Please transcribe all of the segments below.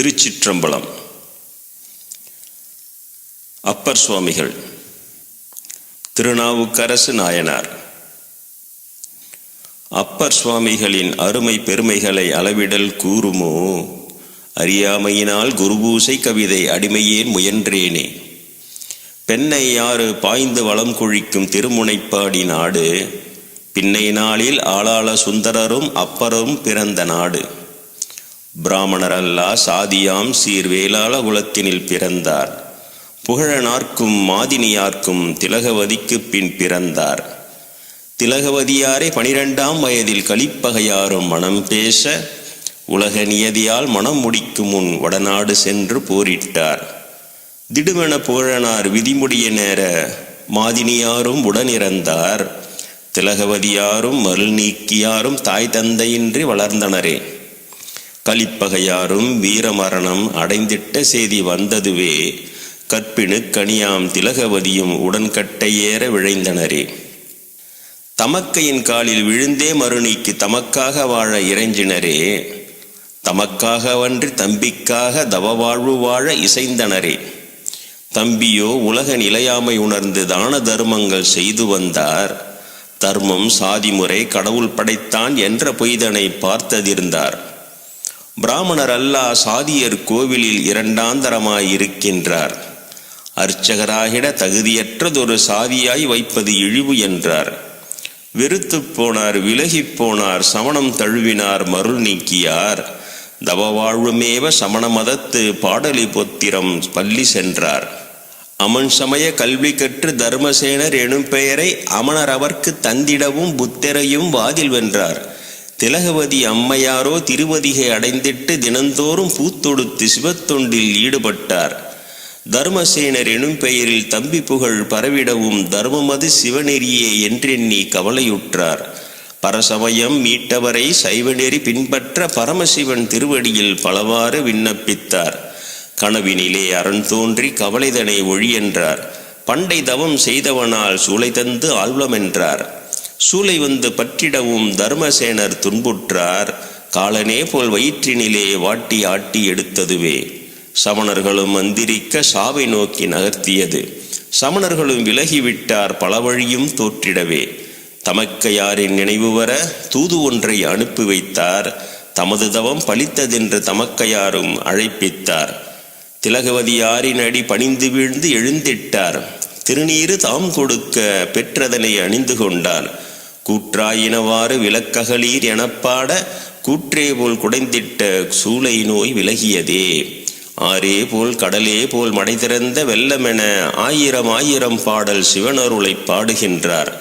திருச்சிற்றம்பலம். அப்பர் சுவாமிகள் திருநாவுக்கரசு நாயனார். அப்பர் சுவாமிகளின் அருமை பெருமைகளை அளவிடல் கூறுமோ? அறியாமையினால் குருபூசை கவிதை அடிமையேன் முயன்றேனே. பெண்ணை யாறு பாய்ந்து வளம் கொழிக்கும் திருமுனைப்பாடி நாடு? பின்னை நாளில் ஆளாள சுந்தரரும் அப்பரும் பிறந்த நாடு. பிராமணர் அல்லா சாதியாம் சீர் வேளாள குலத்தினில் பிறந்தார். புகழனார்க்கும் மாதினியார்க்கும் திலகவதிக்கு பின் பிறந்தார். திலகவதியாரை பனிரெண்டாம் வயதில் கலிப்பகையாரும் மனம் பேச உலக நியதியால் மனம் முடிக்கும் முன் வடநாடு சென்று போரிட்டார். திடுமென புகழனார் விதிமுடிய நேர மாதினியாரும் உடனிறந்தார். திலகவதியாரும் மருள் நீக்கியாரும் தாய் தந்தையின்றி வளர்ந்தனரே. கலிப்பகையாரும் வீரமரணம் அடைந்திட்ட செய்தி வந்ததுவே கற்பிணு கனியாம் திலகவதியும் உடன்கட்டையேற விழைந்தனரே. தமக்கையின் காலில் விழுந்தே மறுநீக்கு தமக்காக வாழ இறைஞ்சினரே தமக்காகவன்றி தம்பிக்காக தவவாழ்வு வாழ இசைந்தனரே. தம்பியோ உலக நிலையாமை உணர்ந்து தான தர்மங்கள் செய்து வந்தார் தர்மம் சாதிமுறை கடவுள் படைத்தான் என்ற பொய்தனை பார்த்ததிருந்தார். பிராமணர் அல்லா சாதியர் கோவிலில் இரண்டாந்தரமாய் இருக்கின்றார் அர்ச்சகராகிட தகுதியற்றதொரு சாதியாய் வைப்பது இழிவு என்றார். வெறுத்து போனார் விலகிப் போனார் சமணம் தழுவினார் மருள் நீக்கியார். தவவாழ்வுமேவ சமண மதத்து பாடலி பொத்திரம் பள்ளி சென்றார். அமன் சமய கல்வி கற்று தர்மசேனர் எனும் பெயரை அமணர் அவர்க்கு தந்திடவும் புத்தரையும் வாதில் வென்றார். திலகவதி அம்மையாரோ திருவதிகை அடைந்திட்டு தினந்தோறும் பூத்தொடுத்து சிவத்தொண்டில் ஈடுபட்டார். தர்மசேனர் எனும் பெயரில் தம்பி புகழ் பரவிடவும் தர்மமது சிவநெறியே என்றெண்ணி கவலையுற்றார். பரசமயம் மீட்டவரை சைவநெறி பின்பற்ற பரமசிவன் திருவடியில் பலவாறு விண்ணப்பித்தார். கனவினிலே அரண் தோன்றி கவலைதனை ஒழியென்றார். பண்டை தவம் செய்தவனால் சூளை தந்து ஆழ்வமென்றார் சூளை வந்து பற்றிடவும் தர்மசேனர் துன்புற்றார். காலனே போல் வயிற்றினிலே வாட்டி ஆட்டி எடுத்ததுவே. சமணர்களும் மந்திரிக்க சாவை நோக்கி நகர்த்தியது. சமணர்களும் விலகிவிட்டார் பல வழியும் தோற்றிடவே. தமக்கையாரின் நினைவு வர தூது ஒன்றை அனுப்பி வைத்தார். தமது தவம் பலித்ததென்று தமக்கையாரும் அழைப்பித்தார். திலகவதியாரின் அடி பணிந்து வீழ்ந்து எழுந்திட்டார். திருநீறு தாம் கொடுக்க பெற்றதனை அணிந்து கொண்டார் கூற்றாயினவாறு விளக்ககலீர் எனப்பாட கூற்றே போல் குடைந்திட்ட சூளை நோய் விலகியதே. ஆரே போல் கடலே போல் மடை திறந்த வெள்ளமென ஆயிரம் ஆயிரம் பாடல் சிவனருளை பாடுகின்றார்.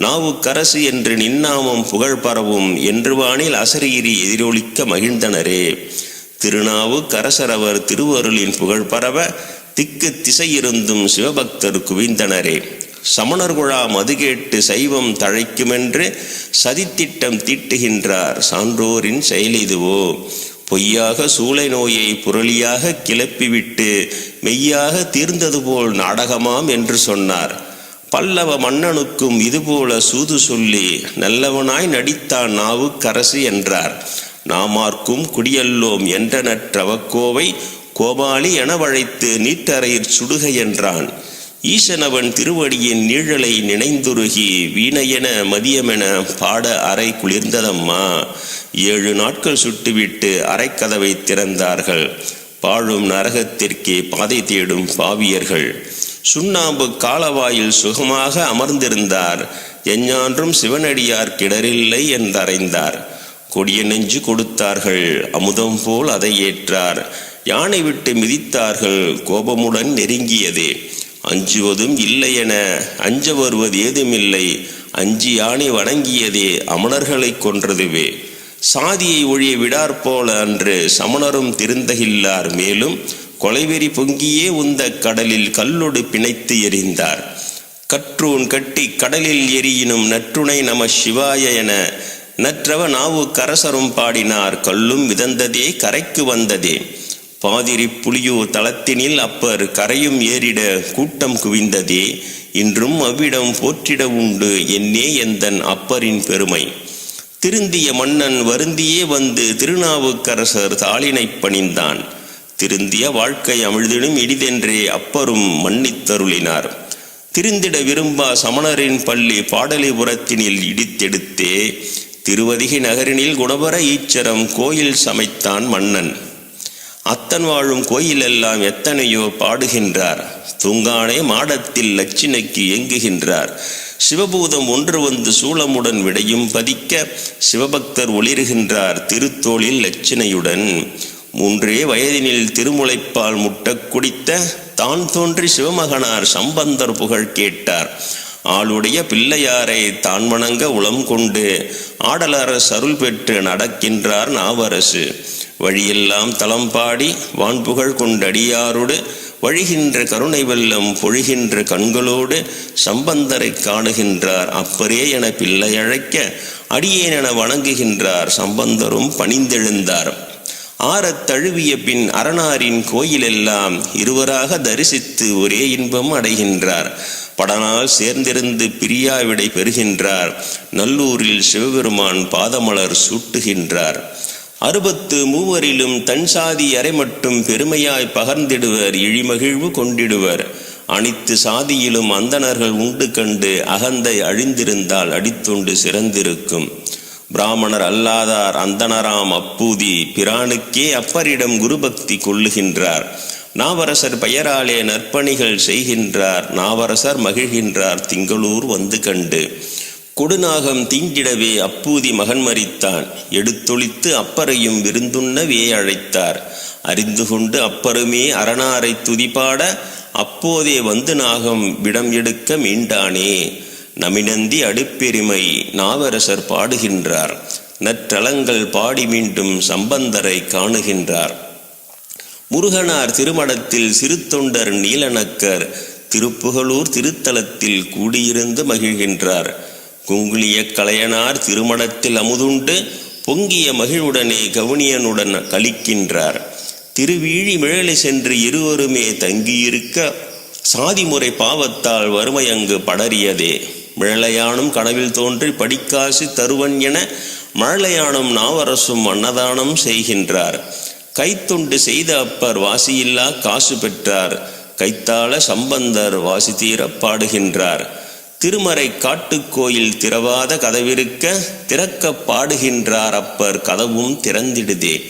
நாவுக்கரசு என்று நின்னாமம் புகழ் பரவும் என்று வானில் அசரீரி எதிரொலிக்க மகிழ்ந்தனரே. திருநாவுக்கரசரவர் திருவருளின் புகழ் பரவ திக்கு திசையிருந்தும் சிவபக்தர் குவிந்தனரே. சமணர் குழா கேட்டு சைவம் தழைக்குமென்று சதித்திட்டம் தீட்டுகின்றார். சான்றோரின் செயலிதுவோ பொய்யாக சூளை நோயை புரளியாக கிளப்பிவிட்டு மெய்யாக தீர்ந்தது போல் நாடகமாம் என்று சொன்னார். பல்லவ மன்னனுக்கும் இதுபோல சூது சொல்லி நல்லவனாய் நடித்தான் நாவுக்கரசு என்றார். நாமார்க்கும் குடியல்லோம் என்ற நற்றவக்கோவை கோபாலி என வழைத்து நீட்டறையிற் சுடுக என்றான். ஈசனவன் திருவடியின் நீழலை நினைந்துருகி வீணையென மதியமென பாட அறை குளிர்ந்ததம்மா. ஏழு நாட்கள் சுட்டுவிட்டு அறைக்கதவை திறந்தார்கள். பாழும் நரகத்திற்கே பாதை தேடும் பாவியர்கள். சுண்ணாம்பு காலவாயில் சுகமாக அமர்ந்திருந்தார். எஞ்ஞான்றும் சிவனடியார் கிடரில்லை என்றறைந்தார். கொடிய நெஞ்சு கொடுத்தார்கள். அமுதம் போல் அதை ஏற்றார். யானை விட்டு மிதித்தார்கள் கோபமுடன் நெருங்கியதே. அஞ்சுவதும் இல்லையென அஞ்ச வருவது ஏதுமில்லை. அஞ்சு யானை வணங்கியதே அமணர்களை கொன்றதுவே. சாதியை ஒழிய விடார் போல அன்று சமணரும் திருந்தகில்லார். மேலும் கொலைவெறி பொங்கியே உந்த கடலில் கல்லொடு பிணைத்து எறிந்தார். கற்றூன் கட்டி கடலில் எரியினும் நற்றுணை நம சிவாய என நற்றவ நாவு கரசரும் பாடினார். கல்லும் மிதந்ததே கரைக்கு வந்ததே. பாதிரி புலியூர் தளத்தினில் அப்பர் கரையும் ஏறிட கூட்டம் குவிந்ததே இன்றும் அவ்விடம் போற்றிட உண்டு என்னே எந்தன் அப்பரின் பெருமை. திருந்திய மன்னன் வருந்தியே வந்து திருநாவுக்கரசர் தாளினைப் பணிந்தான். திருந்திய வாழ்க்கை அமிழ்திடும் இடிதென்றே அப்பரும் மன்னித்தருளினார். திருந்திட விரும்பா சமணரின் பள்ளி பாடலிபுரத்தினில் இடித்தெடுத்தே திருவதிகை நகரினில் குணபர ஈச்சரம் கோயில் சமைத்தான் மன்னன். அத்தன் வாழும் கோயிலெல்லாம் எத்தனையோ பாடுகின்றார். தூங்கானே மாடத்தில் லட்சினைக்கு எங்குகின்றார் சிவபூதம் ஒன்று வந்து சூளமுடன் விடையும் பதிக்க சிவபக்தர் ஒளிர்கின்றார் திருத்தோளில் லட்சினையுடன் மூன்றே வயதினில் திருமுளைப்பால் முட்டக் குடித்த தான் தோன்றி சிவமகனார் சம்பந்தர் புகழ் கேட்டார். ஆளுடைய பிள்ளையாரை தான் வணங்க உளம் கொண்டு ஆடலரசருள் பெற்று நடக்கின்றார் நாவரசு. வழியெல்லாம் தளம்பாடி வான்புகழ் கொண்டடியாரோடு வழிகின்ற கருணை வெள்ளம் பொழிகின்ற கண்களோடு சம்பந்தரை காணுகின்றார். அப்பரே என பிள்ளை அழைக்க அடியேன் என வணங்குகின்றார். சம்பந்தரும் பணிந்தெழுந்தார். ஆறத் தழுவிய பின் அரணாரின் கோயிலெல்லாம் இருவராக தரிசித்து ஒரே இன்பம் அடைகின்றார். படனால் சேர்ந்திருந்து பிரியாவிடை பெறுகின்றார். நல்லூரில் சிவபெருமான் பாதமலர் சூட்டுகின்றார். அறுபத்து மூவரிலும் தன் சாதி அறை மட்டும் பெருமையாய் பகர்ந்திடுவர் இழிமகிழ்வு கொண்டிடுவர். அனைத்து சாதியிலும் அந்தணர்கள் உண்டு கண்டு அகந்தை அழிந்திருந்தால் அடித்துண்டு சிறந்திருக்கும். பிராமணர் அல்லாதார் அந்தனராம் அப்பூதி பிரானுக்கே அப்பரிடம் குருபக்தி கொள்ளுகின்றார். நாவரசர் பெயராலே நற்பணிகள் செய்கின்றார் நாவரசர் மகிழ்கின்றார் திங்களூர் வந்து கண்டு. கொடுநாகம் தீண்டிடவே அப்பூதி மகன் மறித்தான் எடுத்தொழித்து அப்பரையும் விருந்துண்ணவே அழைத்தார் அறிந்து கொண்டு அப்பருமே அரணாரை துதிபாட அப்போதே வந்து நாகம் விடம் எடுக்க மீண்டானே. நமினந்தி அடுப்பெருமை நாவரசர் பாடுகின்றார். நற்றலங்கள் பாடி மீண்டும் சம்பந்தரை காணுகின்றார். முருகனார் திருமடத்தில் சிறுத்தொண்டர் நீலநக்கர் திருப்புகலூர் திருத்தலத்தில் கூடியிருந்து மகிழ்கின்றார். குங்குளிய கலையனார் திருமடத்தில் அமுதுண்டு பொங்கிய மகிழ்வுடனே கவுனியனுடன் கழிக்கின்றார் திருவீழி மிழலை சென்று இருவருமே தங்கியிருக்க சாதிமுறை பாவத்தால் வறுமை அங்கு படறியதே. மிழலையானும் கனவில் தோன்றி படிக்காசு தருவன் என மழலையானும் நாவரசும் அன்னதானம் செய்கின்றார். கைத்துண்டு செய்த அப்பர் வாசியில்லா காசு பெற்றார். கைத்தாள சம்பந்தர் வாசி தீர பாடுகின்றார். திருமறை காட்டுக்கோயில் திறவாத கதவிருக்க திறக்க பாடுகின்றார் அப்பர் கதவும் திறந்திடுதே.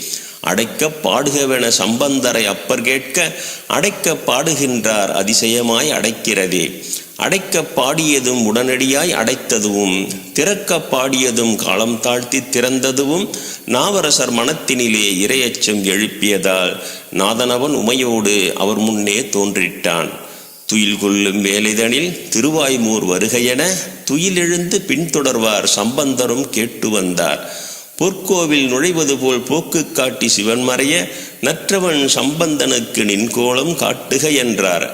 அடைக்க பாடுகவென சம்பந்தரை அப்பர் கேட்க அடைக்க பாடுகின்றார் அதிசயமாய் அடைக்கிறதே. அடைக்க பாடியதும் உடனடியாய் அடைத்ததுவும் திறக்க பாடியதும் காலம் தாழ்த்தி திறந்ததுவும் நாவரசர் மனத்தினிலே இரையச்சம் எழுப்பியதால் நாதனவன் உமையோடு அவர் முன்னே தோன்றிட்டான். துயில் கொள்ளும் வேலைதனில் திருவாய்மூர் வருகையென துயிலெழுந்து பின்தொடர்வார் சம்பந்தரும் கேட்டு வந்தார். பொற்கோவில் நுழைவது போல் போக்கு காட்டி சிவன் மறைய நற்றவன் சம்பந்தனுக்கு நின்கோலம் காட்டுக என்றார்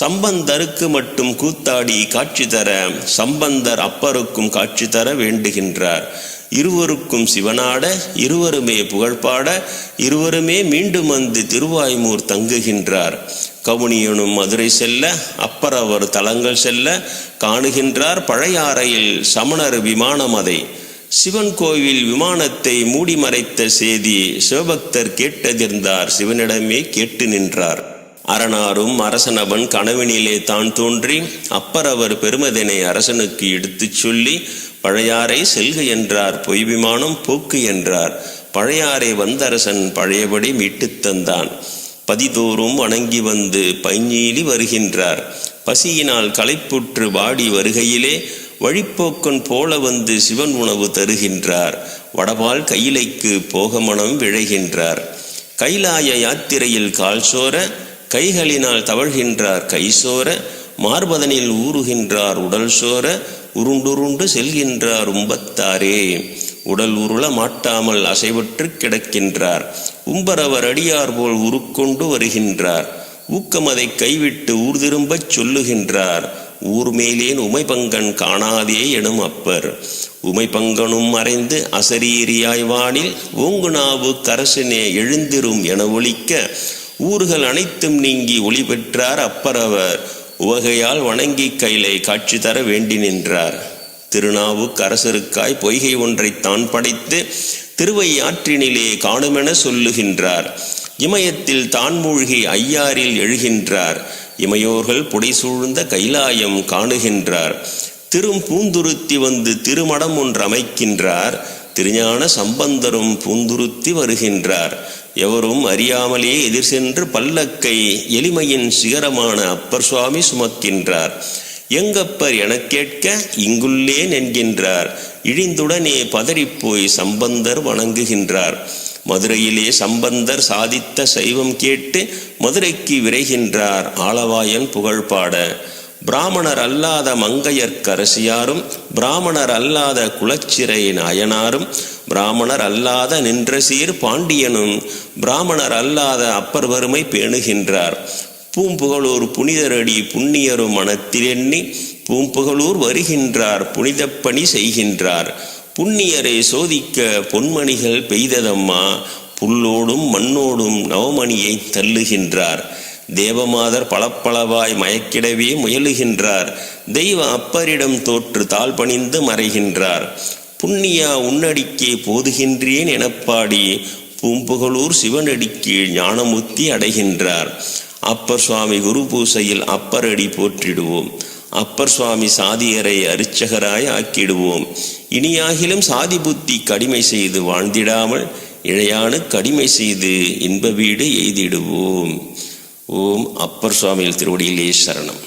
சம்பந்தருக்கு மட்டும் கூத்தாடி காட்சி தர சம்பந்தர் அப்பருக்கும் காட்சி தர வேண்டுகின்றார். இருவருக்கும் சிவனாட இருவருமே புகழ்பாட இருவருமே மீண்டும் வந்து திருவாய்மூர் தங்குகின்றார். கவுனியனும் மதுரை செல்ல அப்பரவர் தலங்கள் செல்ல காணுகின்றார் பழையாறையில் சமணர் விமானம் அதை. சிவன் கோவில் விமானத்தை மூடி மறைத்த செய்தி சிவபக்தர் கேட்டதிர்ந்தார் சிவனிடமே கேட்டு நின்றார். அரணாரும் அரசனவன் கனவினிலே தான் தோன்றி அப்பரவர் பெருமதனை அரசனுக்கு எடுத்துச் சொல்லி பழையாறை செல்க என்றார் பொய் விமானம் போக்கு என்றார். பழையாறை வந்தரசன் பழையபடி மீட்டுத் தந்தான். பதிதோறும் வணங்கி வந்து பைஞ்சீலி வருகின்றார். பசியினால் களைப்புற்று வாடி வருகையிலே வழிப்போக்கன் போல வந்து சிவன் உணவு தருகின்றார். வடபால் கையிலைக்கு போகமனம் விழைகின்றார். கைலாய யாத்திரையில் கால் சோர கைகளினால் தவழ்கின்றார் கைசோர மார்பதனில் ஊறுகின்றார் உடல் சோர உருண்டுருண்டு செல்கின்றார் உம்பத்தாரே. உடல் உருள மாட்டாமல் அசைவற்று கிடக்கின்றார். உம்பரவர் அடியார் போல் உருக்கொண்டு வருகின்றார். ஊக்கமதை கைவிட்டு ஊர் திரும்பச் சொல்லுகின்றார். ஊர் மேலேன் உமைபங்கன் காணாதே எனும் அப்பர். உமைபங்கனும் மறைந்து அசரீரியாய் வானில் ஓங்குநாவு கரசனே எழுந்திரும் என ஒழிக்க ஊர்கள் அனைத்தும் நீங்கி ஒளி பெற்றார் அப்பரவர். உவகையால் வணங்கி கையிலை காட்சி தர வேண்டி நின்றார். திருநாவுக்கரசருக்காய் பொய்கை ஒன்றைத்தான் தான் படைத்து திருவை ஆற்றினிலே காணுமென சொல்லுகின்றார். இமயத்தில் தான் மூழ்கி ஐயாரில் எழுகின்றார். இமையோர்கள் புடைசூழ்ந்த கைலாயம் காணுகின்றார். திரும் பூந்துருத்தி வந்து திருமடம் ஒன்று அமைக்கின்றார். திருஞான சம்பந்தரும் பூந்துருத்தி வருகின்றார். எவரும் அறியாமலே எதிர் சென்று பல்லக்கை எளிமையின் சிகரமான அப்பர் சுவாமி சுமக்கின்றார். எங்கப்பர் எனக் கேட்க இங்குள்ளேன் என்கின்றார். இழிந்துடனே பதறிப்போய் சம்பந்தர் வணங்குகின்றார். மதுரையிலே சம்பந்தர் சாதித்த சைவம் கேட்டு மதுரைக்கு விரைகின்றார் ஆளவாயன் புகழ்பாட. பிராமணர் அல்லாத மங்கையர்க்கரசியாரும் பிராமணர் அல்லாத குலச்சிறை நாயனாரும் பிராமணர் அல்லாத நின்ற சீர் பாண்டியனும் பிராமணர் அல்லாத அப்பர் வறுமை பேணுகின்றார். பூம்புகழூர் புனிதரடி புண்ணியரு மனத்திலெண்ணி பூம்புகழூர் வருகின்றார் புனிதப்பணி செய்கின்றார். புண்ணியரை சோதிக்க பொன்மணிகள் பெய்ததம்மா? புல்லோடும் மண்ணோடும் நவமணியை தள்ளுகின்றார். தேவமாதர் பளப்பளவாய் மயக்கிடவே முயலுகின்றார். தெய்வ அப்பரிடம் தோற்று தாழ் பணிந்து மறைகின்றார். புண்ணியா உன்னடிக்கே போதுகின்றேன் எனப்பாடி பூம்புகழூர் சிவனடிக்கீழ் ஞானமுத்தி அடைகின்றார். அப்பர் சுவாமி குரு பூசையில் அப்பரடி போற்றிடுவோம். அப்பர் சுவாமி சாதியரை அரிச்சகராய் ஆக்கிடுவோம். இனியாகிலும் சாதி புத்தி கடிமை செய்து வாழ்ந்திடாமல் இழையானு கடிமை செய்து இன்ப வீடு எய்திடுவோம். ஓம் அப்பர் சுவாமியில் திருவடியிலே சரணம்.